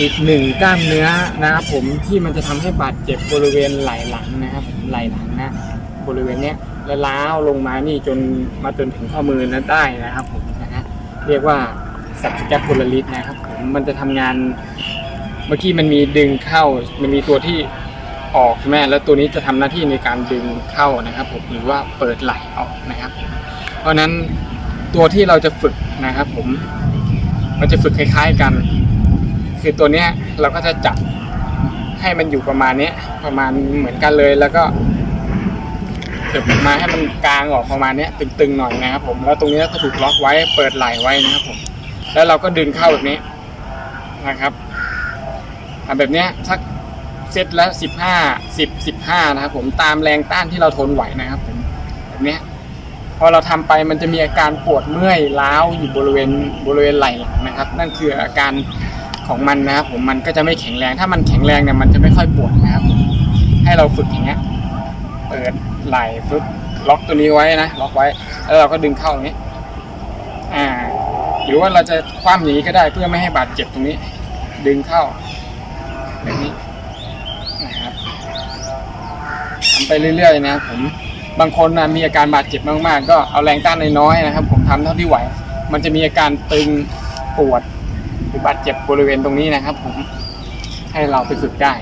อีกหนึ่งกล้ามเนื้อนะครับ ผมที่มันจะทำให้บาดเจ็บบริเวณไหล่หลังนะครับไหล่หลังนะบริเวณเนี้ยแล้วล้าวลงมานี่จนมาจนถึงข้อมือนั้นได้นะครับผมนะฮะเรียกว่าสับสแกปโพลาริสนะครับผมมันจะทำงาน เมื่อกี้มันมีดึงเข้า มันมีตัวที่ออกใช่ไหมแล้วตัวนี้จะทำหน้าที่ในการดึงเข้านะครับผมหรือว่าเปิดไหลออกนะครับ เพราะฉะนั้นตัวที่เราจะฝึกนะครับผมมันจะฝึกคล้ายๆกัน คือตัวเนี้ยเราก็จะจับให้มันอยู่ประมาณเนี้ยประมาณเหมือนกันเลยแล้วก็เถิบมาให้มันกลางออกประมาณเนี้ยตึงๆหน่อยนะครับผมแล้วตรงนี้ก็ถูกล็อกไว้เปิดไหลไว้นะครับผมแล้วเราก็ดึงเข้าแบบนี้นะครับอะแบบเนี้ยสักเซตละสิบห้าสิบสิบห้านะครับผมตามแรงต้านที่เราทนไหวนะครับผมแบบเนี้ยพอเราทำไปมันจะมีอาการปวดเมื่อยล้าวอยู่บริเวณบริเวณไหล่หลังนะครับ นั่นคืออาการ ของมันนะครับผมมันก็จะไม่แข็งแรง ถ้ามันแข็งแรงเนี่ยมันจะไม่ค่อยปวดนะครับ ให้เราฝึกอย่างเงี้ย เปิดไหล่ฟึบล็อกตัวนี้ไว้นะล็อกไว้ แล้วเราก็ดึงเข้าอย่างนี้อ่า หรือว่าเราจะคว่ำอย่างนี้ก็ได้เพื่อไม่ให้บาดเจ็บตรงนี้ ดึงเข้าแบบนี้นะครับทำไปเรื่อยๆ นะครับผมบางคนนะมีอาการบาดเจ็บมากๆ ก็เอาแรงต้านน้อยๆนะครับ ผมทำเท่าที่ไหว มันจะมีอาการตึงปวด หรือบาดเจ็บบริเวณตรงนี้นะครับ ผมให้เราไปฝึกได้